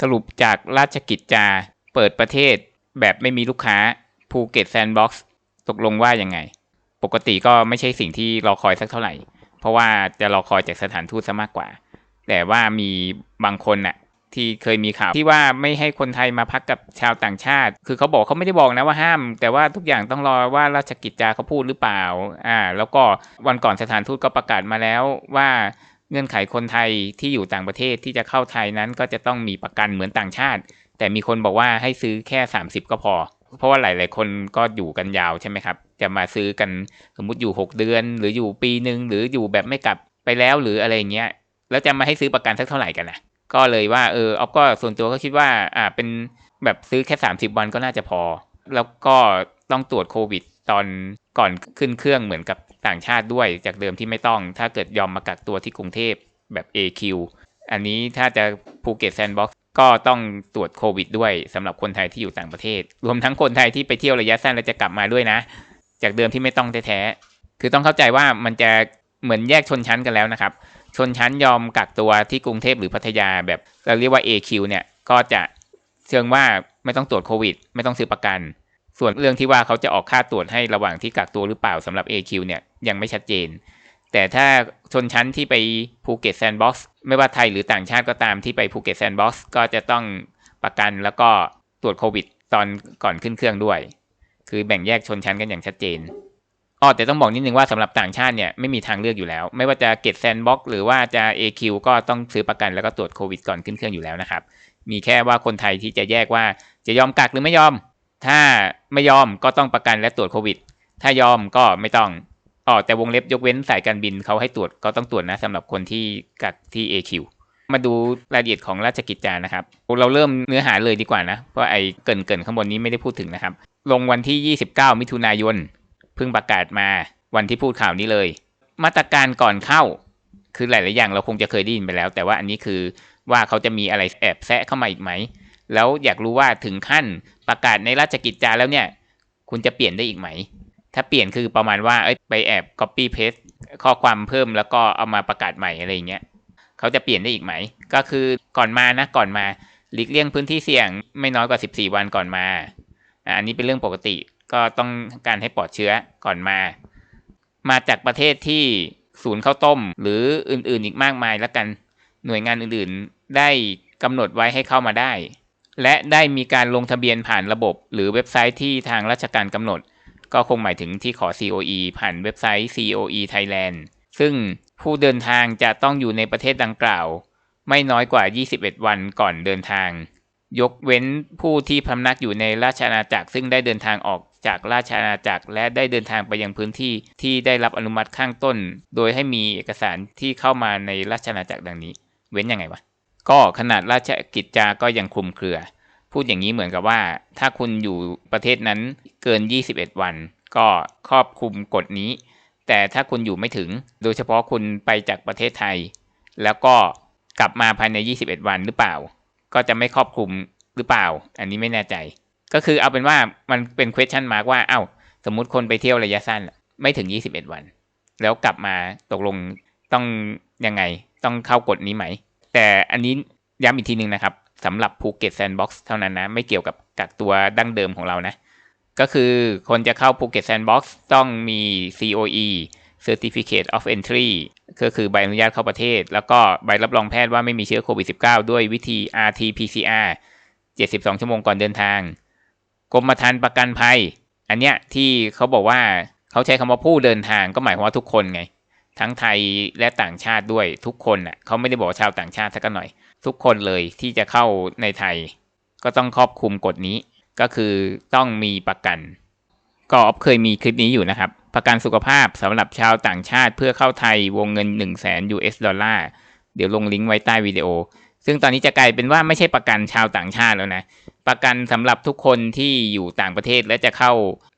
สรุปจากราชกิจจา เปิดประเทศแบบไม่มีลูกค้าภูเก็ตแซนด์บ็อกซ์ตกลงว่ายังไง ปกติก็ไม่ใช่สิ่งที่รอคอยสักเท่าไหร่ เพราะว่าจะรอคอยจากสถานทูตซะมากกว่า แต่ว่ามีบางคนน่ะที่เคยมีข่าวที่ว่าไม่ให้คนไทยมาพักกับชาวต่างชาติ คือเขาบอกเขาไม่ได้บอกนะว่าห้าม แต่ว่าทุกอย่างต้องรอว่าราชกิจจาเขาพูดหรือเปล่า อ่า แล้วก็วันก่อนสถานทูตก็ประกาศมาแล้วว่า เงื่อนไขคนไทยที่อยู่ต่างประเทศที่จะเข้าไทยนั้นก็จะต้องมีประกันเหมือนต่างชาติ แต่มีคนบอกว่าให้ซื้อแค่ 30 ก็พอ เพราะว่าหลาย ๆ คนก็อยู่กันยาวใช่ไหมครับ จะมาซื้อกันสมมติอยู่ 6 เดือน หรืออยู่ปีหนึ่งหรืออยู่แบบไม่กลับไปแล้วหรืออะไรเงี้ยแล้วจะมาให้ซื้อประกันสักเท่าไหร่กันนะก็เลยว่าเออออฟก็ส่วนตัวก็คิดว่าอ่าเป็นแบบซื้อแค่ 30 วันก็น่าจะพอ แล้วก็ต้องตรวจโควิดตอนก่อนขึ้นเครื่องเหมือนกับ ต่างชาติด้วยจากเดิมที่ไม่ต้อง ถ้าเกิดยอมมากักตัวที่กรุงเทพแบบ AQ อันนี้ถ้าจะภูเก็ตแซนด์บ็อกซ์ก็ต้องตรวจโควิดด้วยสำหรับคนไทยที่อยู่ต่างประเทศ รวมทั้งคนไทยที่ไปเที่ยวระยะสั้นแล้วจะกลับมาด้วยนะ จากเดิมที่ไม่ต้องแท้ๆคือต้องเข้าใจว่ามันจะเหมือนแยกชนชั้นกันแล้วนะครับ ชนชั้นยอมกักตัวที่กรุงเทพหรือพัทยาแบบเราเรียกว่า AQ เนี่ยก็จะเชิงว่าไม่ต้องตรวจโควิด ไม่ต้องซื้อประกัน ส่วนเรื่องที่ว่าเขาจะออกค่าตรวจให้ระหว่างที่กักตัวหรือเปล่าสำหรับ AQ เนี่ย ยังไม่ชัดเจน แต่ถ้าชนชั้นที่ไปภูเก็ตแซนด์บ็อกซ์ไม่ว่าไทยหรือต่างชาติก็ตามที่ไปภูเก็ตแซนด์บ็อกซ์ก็จะต้องประกันแล้วก็ตรวจโควิดตอนก่อนขึ้นเครื่องด้วย คือแบ่งแยกชนชั้นกันอย่างชัดเจนอ๋อแต่ต้องบอกนิดนึงว่าสำหรับต่างชาติเนี่ยไม่มีทางเลือกอยู่แล้ว ไม่ว่าจะเก็ตแซนด์บ็อกซ์หรือว่าจะ AQ ก็ต้องซื้อประกันแล้วก็ตรวจโควิดก่อนขึ้นเครื่องอยู่แล้วนะครับ มีแค่ว่าคนไทยที่จะแยกว่าจะยอมกักหรือไม่ยอม ถ้าไม่ยอมก็ต้องประกันและตรวจโควิด ถ้ายอมก็ไม่ต้อง อ๋อแต่วงเล็บยกเว้นสายการบินเขาให้ตรวจก็ต้องตรวจนะสำหรับคนที่กักที่ AQ มาดูรายละเอียดของราชกิจจานะครับ เราเริ่มเนื้อหาเลยดีกว่านะเพราะไอ้เกินเกินข้างบนนี้ไม่ได้พูดถึงนะครับ ลงวันที่ 29 มิถุนายนเพิ่งประกาศมาวันที่พูดข่าวนี้เลย มาตรการก่อนเข้า คือหลาย ๆ อย่างเราคงจะเคยได้ยินไปแล้ว แต่ว่าอันนี้คือว่าเขาจะมีอะไรแอบแซะเข้ามาอีกไหม แล้วอยากรู้ว่าถึงขั้นประกาศในราชกิจจาแล้วเนี่ย คุณจะเปลี่ยนได้อีกไหม ถ้าเปลี่ยนคือประมาณว่าเอ้ยไปแอบ copy paste ข้อความเพิ่มแล้วก็เอามาประกาศใหม่อะไรอย่างเงี้ยเขาจะเปลี่ยนได้อีกไหม ก็คือก่อนมานะก่อนมาหลีกเลี่ยงพื้นที่เสี่ยงไม่น้อยกว่า 14 วันก่อนมา อันนี้เป็นเรื่องปกติก็ต้องการให้ปลอดเชื้อก่อนมา มาจากประเทศที่ศูนย์ข้าวต้ม หรืออื่น ๆ อีกมากมายแล้วกันหน่วยงานอื่น ๆ ได้กำหนดไว้ให้เข้ามาได้ และได้มีการลงทะเบียนผ่านระบบ หรือเว็บไซต์ที่ทางราชการกำหนด ก็คงหมายถึงที่ขอ COE ผ่านเว็บไซต์ COE Thailand ซึ่งผู้เดินทางจะต้องอยู่ในประเทศดังกล่าว ไม่น้อยกว่า 21 วันก่อนเดินทาง ยกเว้นผู้ที่พำนักอยู่ในราชอาณาจักร ซึ่งได้เดินทางออกจากราชอาณาจักร และได้เดินทางไปยังพื้นที่ที่ได้รับอนุมัติข้างต้น โดยให้มีเอกสารที่เข้ามาในราชอาณาจักรดังนี้ เว้นยังไงวะก็ขนาดราชกิจจาก็ยังคลุมเครือ พูดอย่างนี้เหมือนกับว่า ถ้าคุณอยู่ประเทศนั้นเกิน 21 วัน ก็ครอบคลุมกฎนี้ แต่ถ้าคุณอยู่ไม่ถึง โดยเฉพาะคุณไปจากประเทศไทย แล้วก็กลับมาภายใน 21 วันหรือเปล่า ก็จะไม่ครอบคลุมหรือเปล่า อันนี้ไม่แน่ใจ ก็คือเอาเป็นว่ามันเป็น question mark ว่าเอา้า สมมุติคนไปเที่ยวระยะสั้น ไม่ถึง 21 วัน แล้วกลับมาตกลงต้องยังไง ต้องเข้ากฎนี้ไหม แต่อันนี้ย้ำอีกทีหนึ่งนะครับ สำหรับภูเก็ตแซนด์บ็อกซ์เท่านั้นนะ ไม่เกี่ยวกับกักตัวดั้งเดิมของเรานะ ก็คือคนจะเข้าภูเก็ตแซนด์บ็อกซ์ต้องมี COE Certificate of Entry ก็คือใบอนุญาตเข้าประเทศ แล้วก็ใบรับรองแพทย์ว่าไม่มีเชื้อโควิด -19 ด้วยวิธี RT-PCR 72 ชั่วโมงก่อนเดินทาง กรมธรรม์ประกันภัย อันเนี้ยที่เขาบอกว่าเขาใช้คำว่าผู้เดินทางก็หมายความว่าทุกคนไง ทั้งไทยและต่างชาติด้วยทุกคนอะเขาไม่ได้บอกชาวต่างชาติสักหน่อย ทุกคนเลยที่จะเข้าในไทย ก็ต้องครอบคลุมกฎนี้ ก็คือต้องมีประกัน ก็ออฟเคยมีคลิปนี้อยู่นะครับ ประกันสุขภาพสำหรับชาวต่างชาติเพื่อเข้าไทยวงเงิน 1 0 0 0 0แสน US ดอลลาร์เดี๋ยวลงลิงก์ไว้ใต้วิดีโอ ซึ่งตอนนี้จะกลายเป็นว่าไม่ใช่ประกันชาวต่างชาติแล้วนะ ประกันสำหรับทุกคนที่อยู่ต่างประเทศและจะเข้า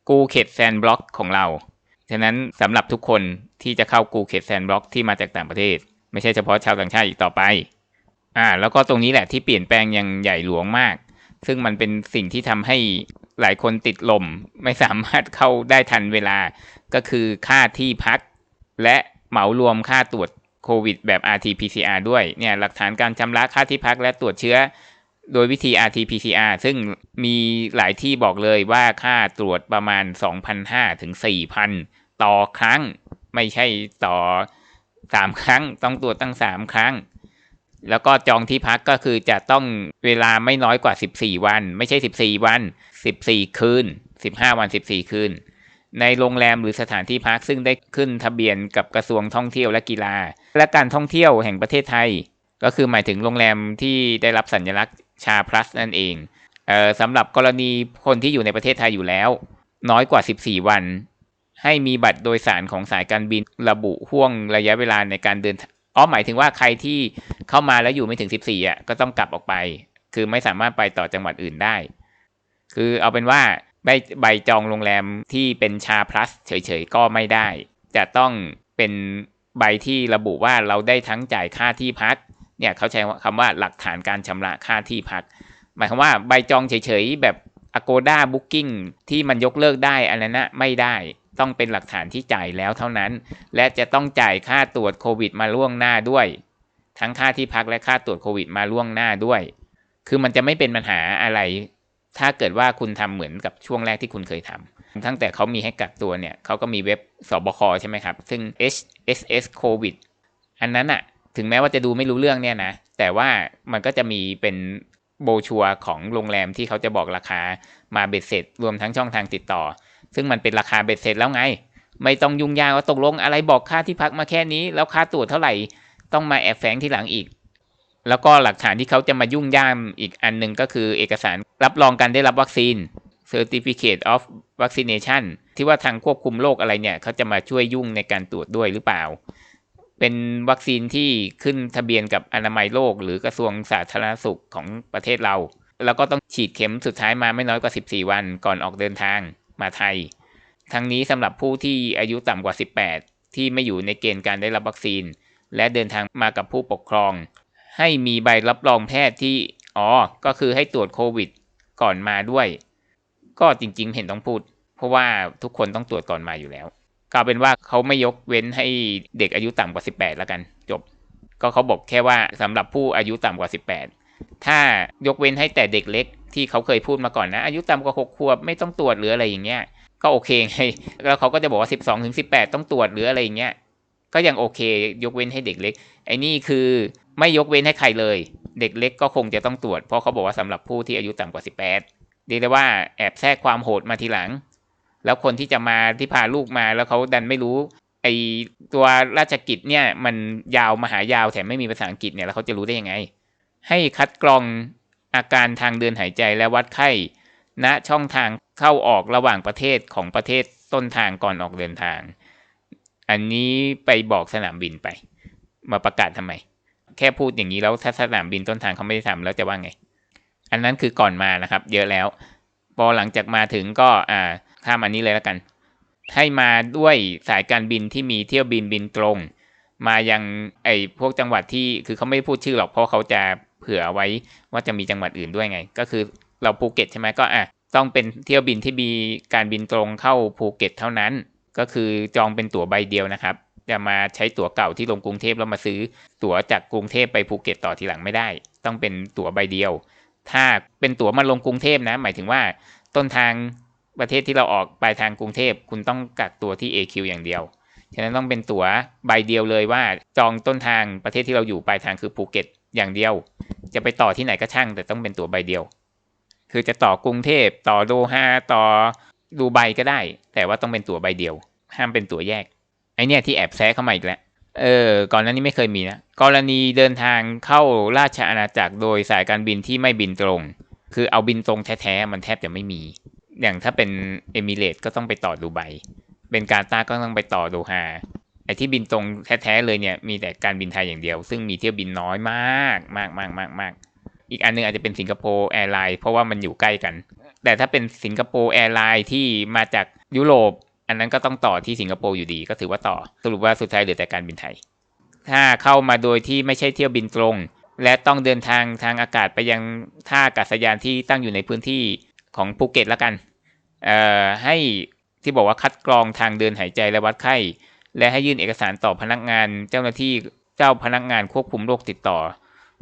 กูเขตแซนบล็อกของเรา ฉะนั้นสำหรับทุกคนที่จะเข้ากูเขตแซนบล็อกที่มาจากต่างประเทศ ไม่ใช่เฉพาะชาวต่างชาติอีกต่อไป อ่า แล้วก็ตรงนี้แหละที่เปลี่ยนแปลงอย่างใหญ่หลวงมาก ซึ่งมันเป็นสิ่งที่ทำให้หลายคนติดลม ไม่สามารถเข้าได้ทันเวลา ก็คือค่าที่พัก และเหมารวมค่าตรวจโควิดแบบ RT-PCR ด้วยเนี่ยหลักฐานการชำระค่าที่พักและตรวจเชื้อ โดยวิธี RT-PCR ซึ่งมีหลายที่บอกเลยว่าค่าตรวจประมาณ 2,500 ถึง 4,000 ต่อครั้ง ไม่ใช่ต่อ 3 ครั้ง ต้องตรวจตั้ง 3 ครั้ง แล้วก็จองที่พักก็คือจะต้องเวลาไม่น้อยกว่า 14 วัน ไม่ใช่ 14 วัน 14 คืน 15 วัน 14 คืน ในโรงแรมหรือสถานที่พักซึ่งได้ขึ้นทะเบียนกับกระทรวงท่องเที่ยวและกีฬา และการท่องเที่ยวแห่งประเทศไทย ก็คือหมายถึงโรงแรมที่ได้รับสัญลักษณ์ชาพลัสนั่นเองเออสำหรับกรณีคนที่อยู่ในประเทศไทยอยู่แล้ว น้อยกว่า 14 วัน ให้มีบัตรโดยสารของสายการบินระบุห่วงระยะเวลาในการเดิน อ๋อหมายถึงว่าใครที่เข้ามาแล้วอยู่ไม่ถึง 14อะก็ต้องกลับออกไป คือไม่สามารถไปต่อจังหวัดอื่นได้ คือเอาเป็นว่าใบใบจองโรงแรมที่เป็นชาพลัสเฉยๆก็ไม่ได้ จะต้องเป็นใบที่ระบุว่าเราได้ทั้งจ่ายค่าที่พัก เนี่ยเขาใช้คำว่าหลักฐานการชำระค่าที่พัก หมายความว่าใบจองเฉยๆแบบ Agoda Booking ที่มันยกเลิกได้อันนั้นนะไม่ได้ ต้องเป็นหลักฐานที่จ่ายแล้วเท่านั้น และจะต้องจ่ายค่าตรวจโควิดมาล่วงหน้าด้วย ทั้งค่าที่พักและค่าตรวจโควิดมาล่วงหน้าด้วย คือมันจะไม่เป็นปัญหาอะไร ถ้าเกิดว่าคุณทำเหมือนกับช่วงแรกที่คุณเคยทำทั้งแต่เขามีให้กักตัวเนี่ยเขาก็มีเว็บสบคใช่ไหมครับ ซึ่ง HSS COVID อันนั้นอะถึงแม้ว่าจะดูไม่รู้เรื่องเนี่ยนะ แต่ว่ามันก็จะมีเป็นโบชัวของโรงแรมที่เขาจะบอกราคามาเบ็ดเสร็จ รวมทั้งช่องทางติดต่อ ซึ่งมันเป็นราคาเบ็ดเสร็จแล้วไง ไม่ต้องยุ่งยากว่าตกลงอะไรบอกค่าที่พักมาแค่นี้ แล้วค่าตรวจเท่าไหร่ต้องมาแอบแฝงที่หลังอีก แล้วก็หลักฐานที่เขาจะมายุ่งยามอีกอันหนึ่งก็คือเอกสารรับรองการได้รับวัคซีน Certificate of Vaccination ที่ว่าทางควบคุมโรคอะไรเนี่ยเขาจะมาช่วยยุ่งในการตรวจด้วยหรือเปล่า เป็นวัคซีนที่ขึ้นทะเบียนกับอนามัยโลก หรือกระทรวงสาธารณสุขของประเทศเรา แล้วก็ต้องฉีดเข็มสุดท้ายมาไม่น้อยกว่า 14 วันก่อนออกเดินทาง มาไทย ทั้งนี้สำหรับผู้ที่อายุต่ำกว่า 18 ที่ไม่อยู่ในเกณฑ์การได้รับวัคซีน และเดินทางมากับผู้ปกครอง ให้มีใบรับรองแพทย์ที่อ๋อก็คือให้ตรวจโควิด ก่อนมาด้วย ก็จริงๆเห็นต้องพูด เพราะว่าทุกคนต้องตรวจก่อนมาอยู่แล้วกลายเป็นว่าเขาไม่ยกเว้นให้เด็กอายุต่ำกว่า 18 แล้วกัน จบ ก็เขาบอกแค่ว่าสำหรับผู้อายุต่ำกว่า 18 ถ้ายกเว้นให้แต่เด็กเล็ก ที่เขาเคยพูดมาก่อนนะ อายุต่ำกว่า6ขวบไม่ต้องตรวจหรืออะไรอย่างเงี้ย ก็โอเคไงแล้วเขาก็จะบอกว่า12ถึง18ต้องตรวจหรืออะไรอย่างเงี้ยก็ยังโอเค ยกเว้นให้เด็กเล็ก ไอ้นี่คือไม่ยกเว้นให้ใครเลย เด็กเล็กก็คงจะต้องตรวจ เพราะเขาบอกว่าสำหรับผู้ที่อายุต่ำกว่า 18เรียกได้ว่าแอบแทรกความโหดมาทีหลัง แล้วคนที่จะมาที่พาลูกมาแล้วเขาดันไม่รู้ ไอตัวราชกิจเนี่ยมันยาวมหายาวแถมไม่มีภาษาอังกฤษเนี่ยแล้วเขาจะรู้ได้ยังไง ให้คัดกรองอาการทางเดินหายใจและวัดไข้ณช่องทางเข้าออกระหว่างประเทศของประเทศต้นทางก่อนออกเดินทาง อันนี้ไปบอกสนามบินไป มาประกาศทำไม แค่พูดอย่างนี้แล้วถ้าสนามบินต้นทางเขาไม่ได้ทำแล้วจะว่าไง อันนั้นคือก่อนมานะครับ เยอะแล้ว พอหลังจากมาถึงก็อ่าข้ามอันนี้เลยแล้วกัน ให้มาด้วยสายการบินที่มีเที่ยวบินบินตรง มายังไอพวกจังหวัดที่คือเขาไม่พูดชื่อหรอกเพราะเขาจะ เผื่อไว้ว่าจะมีจังหวัดอื่นด้วยไง ก็คือเราภูเก็ตใช่ไหมก็อะต้องเป็นเที่ยวบินที่มีการบินตรงเข้าภูเก็ตเท่านั้น ก็คือจองเป็นตั๋วใบเดียวนะครับจะมาใช้ตั๋วเก่าที่ลงกรุงเทพแล้วมาซื้อ ตั๋วจากกรุงเทพไปภูเก็ตต่อทีหลังไม่ได้ ต้องเป็นตั๋วใบเดียว ถ้าเป็นตั๋วมาลงกรุงเทพนะ หมายถึงว่าต้นทางประเทศที่เราออกปลายทางกรุงเทพคุณต้องกักตัวที่ AQ อย่างเดียวฉะนั้นต้องเป็นตั๋วใบเดียวเลยว่าจองต้นทางประเทศที่เราอยู่ปลายทางคือภูเก็ต อย่างเดียว จะไปต่อที่ไหนก็ช่างแต่ต้องเป็นตั๋วใบเดียว คือจะต่อกรุงเทพต่อโดฮาต่อดูไบก็ได้ แต่ว่าต้องเป็นตั๋วใบเดียว ห้ามเป็นตั๋วแยกไอเนี่ยที่แอบแซะเข้ามาอีกแล้วเออ ก่อนหน้านี้ไม่เคยมีนะ กรณีเดินทางเข้าราชอาณาจักรโดยสายการบินที่ไม่บินตรง คือเอาบินตรงแท้ๆ มันแทบจะไม่มี อย่างถ้าเป็นเอมิเรตก็ต้องไปต่อดูไบ เป็นการตาก็ต้องไปต่อโดฮา ไอที่บินตรงแท้ๆเลยเนี่ยมีแต่การบินไทยอย่างเดียว ซึ่งมีเที่ยวบินน้อยมากมากมากมากมากอีกอันนึงอาจจะเป็นสิงคโปร์แอร์ไลน์เพราะว่ามันอยู่ใกล้กัน แต่ถ้าเป็นสิงคโปร์แอร์ไลน์ที่มาจากยุโรปอันนั้นก็ต้องต่อที่สิงคโปร์อยู่ดีก็ถือว่าต่อ สรุปว่าสุดท้ายเหลือแต่การบินไทย ถ้าเข้ามาโดยที่ไม่ใช่เที่ยวบินตรง และต้องเดินทางทางอากาศไปยังท่าอากาศยานที่ตั้งอยู่ในพื้นที่ของภูเก็ตแล้วกัน เอ่อให้ที่บอกว่าคัดกรองทางเดินหายใจและวัดไข้ และให้ยื่นเอกสารต่อพนักงานเจ้าหน้าที่เจ้าพนักงานควบคุมโรคติดต่อ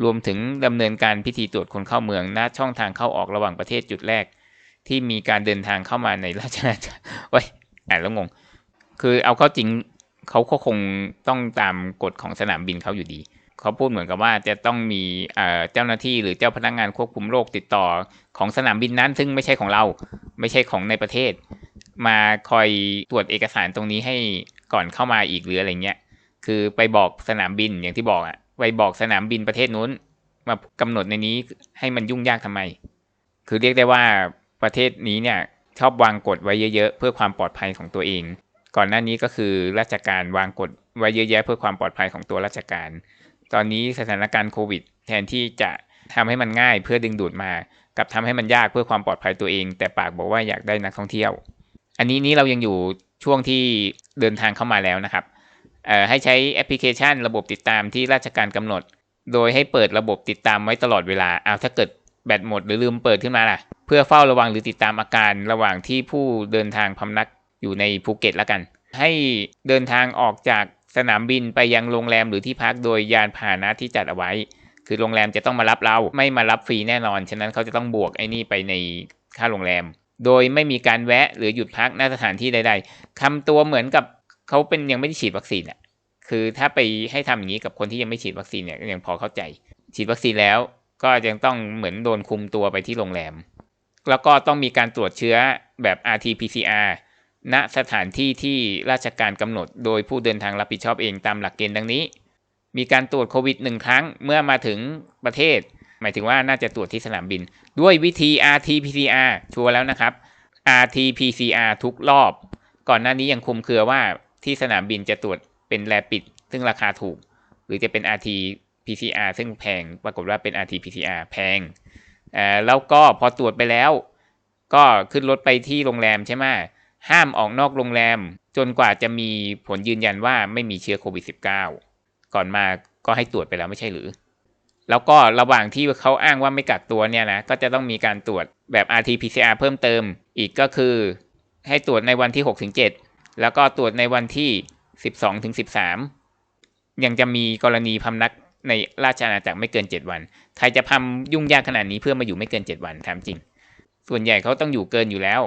รวมถึงดำเนินการพิธีตรวจคนเข้าเมืองณช่องทางเข้าออกระหว่างประเทศจุดแรก ที่มีการเดินทางเข้ามาในราชอาณาจักรโอ้ยอ่านแล้วงง คือเอาเข้าจริงเขาก็คงต้องตามกฎของสนามบินเขาอยู่ดี เขาพูดเหมือนกับว่าจะต้องมีเจ้าหน้าที่หรือเจ้าพนักงานควบคุมโรคติดต่อของสนามบินนั้น ซึ่งไม่ใช่ของเรา ไม่ใช่ของในประเทศ มาคอยตรวจเอกสารตรงนี้ให้ ก่อนเข้ามาอีกหรืออะไรเงี้ยคือไปบอกสนามบินอย่างที่บอกอะไปบอกสนามบินประเทศนู้น มากำหนดในนี้ให้มันยุ่งยากทำไม คือเรียกได้ว่าประเทศนี้เนี่ยชอบวางกฎไว้เยอะๆ เพื่อความปลอดภัยของตัวเอง ก่อนหน้านี้ก็คือราชการวางกฎไว้เยอะแยะเพื่อความปลอดภัยของตัวราชการ ตอนนี้สถานการณ์โควิด แทนที่จะทำให้มันง่ายเพื่อดึงดูดมา กับทำให้มันยากเพื่อความปลอดภัยตัวเอง แต่ปากบอกว่าอยากได้นักท่องเที่ยว อันนี้นี้เรายังอยู่ช่วงที่เดินทางเข้ามาแล้วนะครับให้ใช้แอปพลิเคชันระบบติดตามที่ราชการกำหนด โดยให้เปิดระบบติดตามไว้ตลอดเวลาเอาถ้าเกิดแบตหมดหรือลืมเปิดขึ้นมาล่ะ เพื่อเฝ้าระวังหรือติดตามอาการระหว่างที่ผู้เดินทางพำนักอยู่ในภูเก็ตแล้วกัน ให้เดินทางออกจากสนามบินไปยังโรงแรมหรือที่พักโดยยานพาหนะที่จัดเอาไว้ คือโรงแรมจะต้องมารับเราไม่มารับฟรีแน่นอน ฉะนั้นเขาจะต้องบวกไอ้นี่ไปในค่าโรงแรม โดยไม่มีการแวะหรือหยุดพักณสถานที่ใดๆคำตัวเหมือนกับเขาเป็นยังไม่ได้ฉีดวัคซีนอะ คือถ้าไปให้ทำอย่างนี้กับคนที่ยังไม่ฉีดวัคซีนเนี่ยยังพอเข้าใจ ฉีดวัคซีนแล้วก็ยังต้องเหมือนโดนคุมตัวไปที่โรงแรม แล้วก็ต้องมีการตรวจเชื้อแบบ RT-PCR ณสถานที่ที่ราชการกำหนด โดยผู้เดินทางรับผิดชอบเองตามหลักเกณฑ์ดังนี้ มีการตรวจโควิดหนึ่งครั้งเมื่อมาถึงประเทศ มายถึงว่าน่าจะตรวจที่สนามบิน ด้วยวิธี RT-PCR ชัวร์แล้วนะครับ RT-PCR ทุกรอบ ก่อนหน้านี้ยังคุมเครือว่าที่สนามบินจะตรวจเป็นแลปิด ซึ่งราคาถูก หรือจะเป็น RT PCR ซึ่งแพงปรากฏว่าเป็น RT PCR แพงแล้วก็พอตรวจไปแล้ว ก็ขึ้นรถไปที่โรงแรมใช่ไหมห้ามออกนอกโรงแรม จนกว่าจะมีผลยืนยันว่าไม่มีเชื้อโควิด -19 ก่อนมาก็ให้ตรวจไปแล้วไม่ใช่หรือ แล้วก็ระหว่างที่เขาอ้างว่าไม่กักตัวเนี่ยนะก็จะต้องมีการตรวจแบบ RT PCR เพิ่มเติมอีกก็คือ ให้ตรวจในวันที่6-7แล้วก็ตรวจในวันที่ 12ถึง13 ยังจะมีกรณีพำนักในราชอาณาจักรไม่เกิน 7 วัน ใครจะพำยุ่งยากขนาดนี้เพื่อมาอยู่ไม่เกิน 7 วันถามจริง ส่วนใหญ่เขาต้องอยู่เกินอยู่แล้ว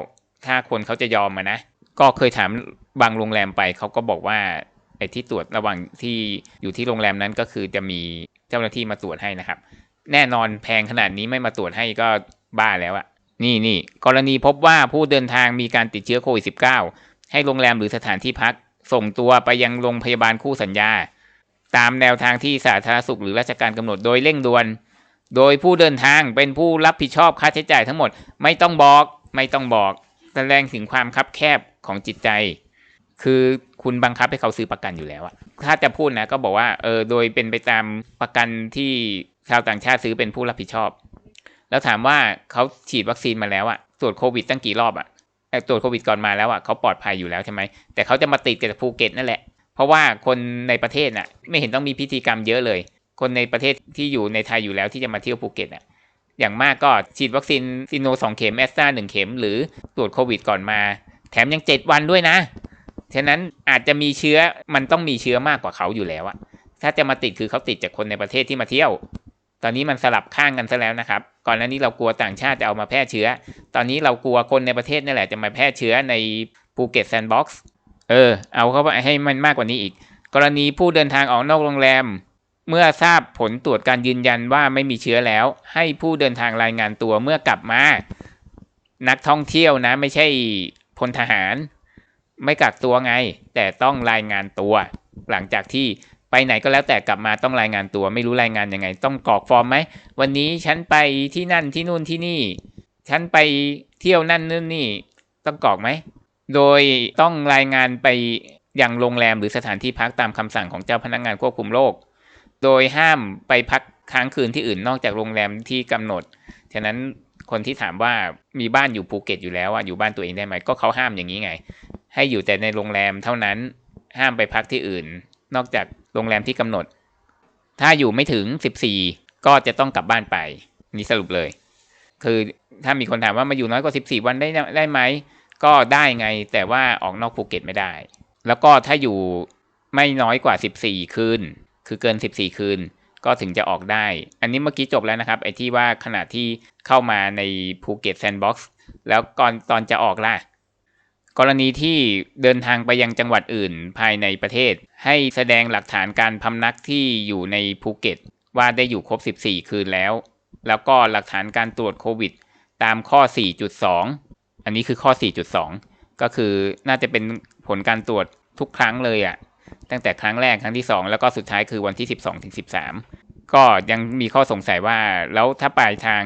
ถ้าคนเขาจะยอมมานะ ก็เคยถามบางโรงแรมไปเขาก็บอกว่า ไอ้ที่ตรวจระหว่างที่อยู่ที่โรงแรมนั้นก็คือจะมีเจ้าหน้าที่มาตรวจให้นะครับ แน่นอนแพงขนาดนี้ไม่มาตรวจให้ก็บ้าแล้วอะนี่นี่กรณีพบว่าผู้เดินทางมีการติดเชื้อโควิด -19 ให้โรงแรมหรือสถานที่พัก ส่งตัวไปยังโรงพยาบาลคู่สัญญา ตามแนวทางที่สาธารณสุขหรือราชการกำหนดโดยเร่งด่วน โดยผู้เดินทางเป็นผู้รับผิดชอบค่าใช้จ่ายทั้งหมด ไม่ต้องบอก ไม่ต้องบอก แสดงถึงความคับแคบของจิตใจ คือคุณบังคับให้เขาซื้อประกันอยู่แล้วอะถ้าจะพูดนะก็บอกว่าเออโดยเป็นไปตามประกันที่ชาวต่างชาติซื้อเป็นผู้รับผิดชอบ แล้วถามว่าเขาฉีดวัคซีนมาแล้วอะตรวจโควิดตั้งกี่รอบอะตรวจโควิดก่อนมาแล้วอะเขาปลอดภัยอยู่แล้วใช่ไหมแต่เขาจะมาติดกับภูเก็ตนั่นแหละ เพราะว่าคนในประเทศน่ะ ไม่เห็นต้องมีพิธีกรรมเยอะเลย คนในประเทศที่อยู่ในไทยอยู่แล้วที่จะมาเที่ยวภูเก็ตอะอย่างมากก็ฉีดวัคซีนซีโนสองเข็มแอสตราหนึ่งเข็ม หรือตรวจโควิดก่อนมา แถมยังเจ็ดวันด้วยนะ ฉะนั้นอาจจะมีเชื้อมันต้องมีเชื้อมากกว่าเขาอยู่แล้วอะถ้าจะมาติดคือเขาติดจากคนในประเทศที่มาเที่ยว ตอนนี้มันสลับข้างกันซะแล้วนะครับ ก่อนหน้านี้เรากลัวต่างชาติจะเอามาแพร่เชื้อ ตอนนี้เรากลัวคนในประเทศนี่แหละจะมาแพร่เชื้อในภูเก็ตแซนด์บ็อกซ์เออ เอาเข้าไปให้มันมากกว่านี้อีก กรณีผู้เดินทางออกนอกโรงแรม เมื่อทราบผลตรวจการยืนยันว่าไม่มีเชื้อแล้ว ให้ผู้เดินทางรายงานตัวเมื่อกลับมา นักท่องเที่ยวนะ ไม่ใช่พลทหาร ไม่กักตัวไง แต่ต้องรายงานตัว หลังจากที่ไปไหนก็แล้วแต่กลับมาต้องรายงานตัว ไม่รู้รายงานยังไง ต้องกรอกฟอร์มไหมวันนี้ฉันไปที่นั่นที่นู่นที่นี่ ฉันไปเที่ยวนั่นนู่นนี่ ต้องกรอกไหมโดยต้องรายงานไปยังโรงแรมหรือสถานที่พักตามคำสั่งของเจ้าพนักงงานควบคุมโรคโดยห้ามไปพักค้างคืนที่อื่นนอกจากโรงแรมที่กำหนดฉะนั้นคนที่ถามว่ามีบ้านอยู่ภูเก็ตอยู่แล้วอะอยู่บ้านตัวเองได้ไหมก็เขาห้ามอย่างนี้ไง ให้อยู่แต่ในโรงแรมเท่านั้น ห้ามไปพักที่อื่น นอกจากโรงแรมที่กำหนด ถ้าอยู่ไม่ถึงสิบสี่ก็จะต้องกลับบ้านไป นี่สรุปเลย คือถ้ามีคนถามว่ามาอยู่น้อยกว่าสิบสี่วันได้ได้ไหม ก็ได้ไงแต่ว่าออกนอกภูเก็ตไม่ได้ แล้วก็ถ้าอยู่ไม่น้อยกว่าสิบสี่คืน คือเกินสิบสี่คืน ก็ถึงจะออกได้ อันนี้เมื่อกี้จบแล้วนะครับ ไอ้ที่ว่าขณะที่เข้ามาในภูเก็ตแซนด์บ็อกซ์ แล้วก่อนตอนจะออกล่ะ กรณีที่เดินทางไปยังจังหวัดอื่นภายในประเทศ ให้แสดงหลักฐานการพำนักที่อยู่ในภูเก็ต ว่าได้อยู่ครบ 14 คืนแล้ว แล้วก็หลักฐานการตรวจโควิด ตามข้อ 4.2 อันนี้คือข้อ 4.2 ก็คือน่าจะเป็นผลการตรวจทุกครั้งเลยอะ่ะ ตั้งแต่ครั้งแรกครั้งที่ 2 แล้วก็สุดท้ายคือวันที่ 12ถึง13 ก็ยังมีข้อสงสัยว่าแล้วถ้าปลายทาง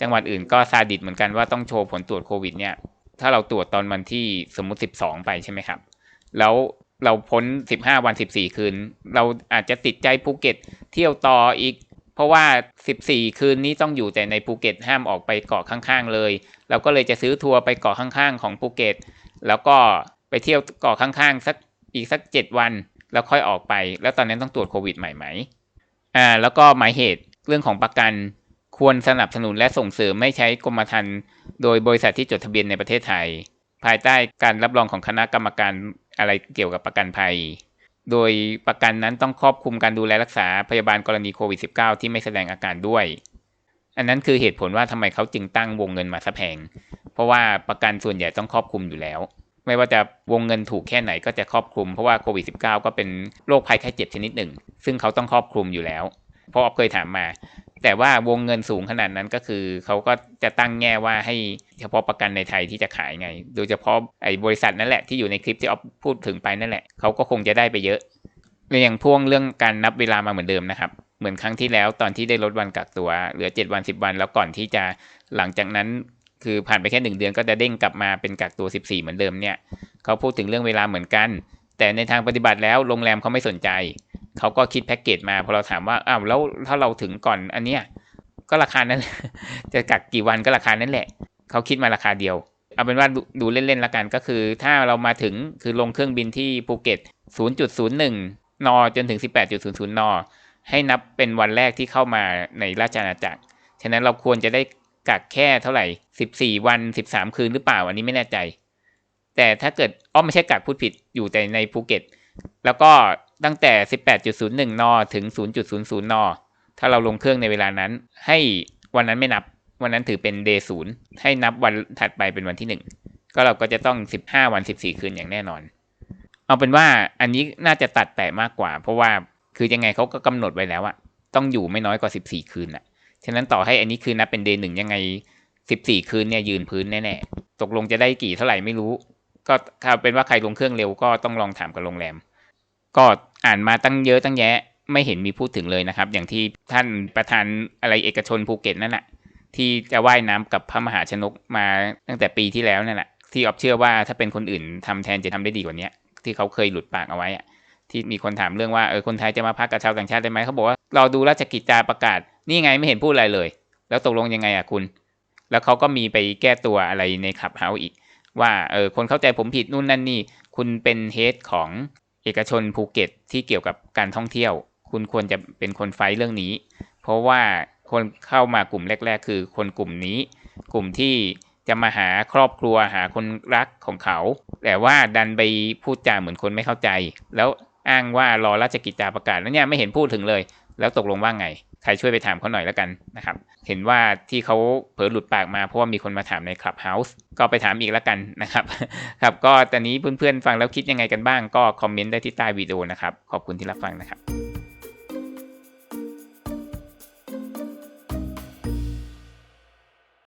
จังหวัดอื่นก็ซาดิสเหมือนกันว่าต้องโชว์ผลตรวจโควิดเนี่ย ถ้าเราตรวจตอนวันที่สมมติ12ไปใช่ไหมครับ แล้วเราพ้น15วัน14คืน เราอาจจะติดใจภูเก็ตเที่ยวต่ออีก เพราะว่า 14 คืนนี้ต้องอยู่แต่ในภูเก็ตห้ามออกไปเกาะข้างๆเลย เราก็เลยจะซื้อทัวร์ไปเกาะข้างๆ ของภูเก็ต แล้วก็ไปเที่ยวเกาะข้างๆสักอีกสัก 7 วัน แล้วค่อยออกไป แล้วตอนนั้นต้องตรวจโควิดใหม่ไหมอ่าแล้วก็หมายเหตุเรื่องของประกัน ควรสนับสนุนและส่งเสริมไม่ใช้กรมธรรม์โดยบริษัทที่จดทะเบียนในประเทศไทย ภายใต้การรับรองของคณะกรรมการอะไรเกี่ยวกับประกันภัย โดยประกันนั้นต้องครอบคลุมการดูแลรักษาพยาบาลกรณีโควิด -19 ที่ไม่แสดงอาการด้วย อันนั้นคือเหตุผลว่าทำไมเขาจึงตั้งวงเงินมาซะแพง เพราะว่าประกันส่วนใหญ่ต้องครอบคลุมอยู่แล้ว ไม่ว่าจะวงเงินถูกแค่ไหนก็จะครอบคลุมเพราะว่าโควิด -19 ก็เป็นโรคภัยไข้เจ็บชนิดหนึ่ง ซึ่งเขาต้องครอบคลุมอยู่แล้ว เพราะอ๊อฟเคยถามมา แต่ว่าวงเงินสูงขนาดนั้นก็คือเขาก็จะตั้งแง่ว่าให้เฉพาะประกันในไทยที่จะขายไง โดยเฉพาะไอ้บริษัทนั่นแหละที่อยู่ในคลิปที่ออฟพูดถึงไปนั่นแหละเขาก็คงจะได้ไปเยอะและอย่างพ่วงเรื่องการนับเวลามาเหมือนเดิมนะครับ เหมือนครั้งที่แล้วตอนที่ได้ลดวันกักตัวเหลือ 7 วัน 10 วัน แล้วก่อนที่จะหลังจากนั้นคือผ่านไปแค่หนึ่งเดือนก็จะเด้งกลับมาเป็นกักตัว 14 เหมือนเดิมเนี่ยเขาพูดถึงเรื่องเวลาเหมือนกัน แต่ในทางปฏิบัติแล้วโรงแรมเขาไม่สนใจ เขาก็คิดแพ็กเกจมาพอเราถามว่าอ้าวแล้วถ้าเราถึงก่อนอันเนี้ยก็ราคานั้น จะกักกี่วันก็ราคานั้นแหละ เขาคิดมาราคาเดียว เอาเป็นว่าดูดูเล่นๆละกันก็คือ ถ้าเรามาถึงคือลงเครื่องบินที่ภูเก็ต 0.01 น จนถึง 18.00 น ให้นับเป็นวันแรกที่เข้ามาในราชอาณาจักร ฉะนั้นเราควรจะได้กักแค่เท่าไหร่ 14 วัน 13 คืนหรือเปล่า อันนี้ไม่แน่ใจ แต่ถ้าเกิดอ้อไม่ใช่กักพูดผิดอยู่แต่ในภูเก็ต แล้วก็ ตั้งแต่ 18.01 น ถึง 0.00 น ถ้าเราลงเครื่องในเวลานั้น ให้วันนั้นไม่นับ วันนั้นถือเป็นเดย์ศูนย์ให้นับวันถัดไปเป็นวันที่ 1 ก็เราก็จะต้อง 15 วัน 14 คืนอย่างแน่นอน เอาเป็นว่าอันนี้น่าจะตัดแต่มากกว่า เพราะว่าคือยังไงเขาก็กำหนดไว้แล้วอะต้องอยู่ไม่น้อยกว่า 14 คืนอะฉะนั้นต่อให้อันนี้คืนนับเป็นเดย์หนึ่งยังไง 14 คืนเนี่ยยืนพื้นแน่ๆตกลงจะได้กี่เท่าไหร่ไม่รู้ ก็ถ้าเป็นว่าใครลงเครื่องเร็วก็ต้องลองถามกับโรงแรม ก็อ่านมาตั้งเยอะตั้งแยะไม่เห็นมีพูดถึงเลยนะครับ อย่างที่ท่านประธานอะไรเอกชนภูเก็ตนั่นแหละที่จะว่ายน้ำกับพระมหาชนกมาตั้งแต่ปีที่แล้วนั่นแหละที่ออฟเชื่อว่าถ้าเป็นคนอื่นทำแทนจะทำได้ดีกว่านี้ที่เขาเคยหลุดปากเอาไว้อะที่มีคนถามเรื่องว่าเออคนไทยจะมาพักกับชาวต่างชาติได้ไหมเขาบอกว่าเราดูราชกิจจาประกาศ นี่ไงไม่เห็นพูดอะไรเลย แล้วตกลงยังไงอะคุณ แล้วเขาก็มีไปแก้ตัวอะไรในขับเฮาอีก ว่าเออคนเข้าใจผมผิดนู่นนั่นนี่ คุณเป็นเฮดของ เอกชนภูเก็ตที่เกี่ยวกับการท่องเที่ยว คุณควรจะเป็นคนไฟเรื่องนี้ เพราะว่าคนเข้ามากลุ่มแรก ๆ คือคนกลุ่มนี้ กลุ่มที่จะมาหาครอบครัวหาคนรักของเขา แต่ว่าดันไปพูดจาเหมือนคนไม่เข้าใจ แล้วอ้างว่ารอราชกิจจาประกาศแล้วเนี่ยไม่เห็นพูดถึงเลย แล้วตกลงว่าไง ใครช่วยไปถามเขาหน่อยแล้วกันนะครับ เห็นว่าที่เขาเผลอหลุดปากมาเพราะว่ามีคนมาถามในคลับเฮาส์ก็ไปถามอีกแล้วกันนะครับครับก็ตอนนี้เพื่อนๆฟังแล้วคิดยังไงกันบ้างก็คอมเมนต์ได้ที่ใต้วิดีโอนะครับ ขอบคุณที่รับฟังนะครับ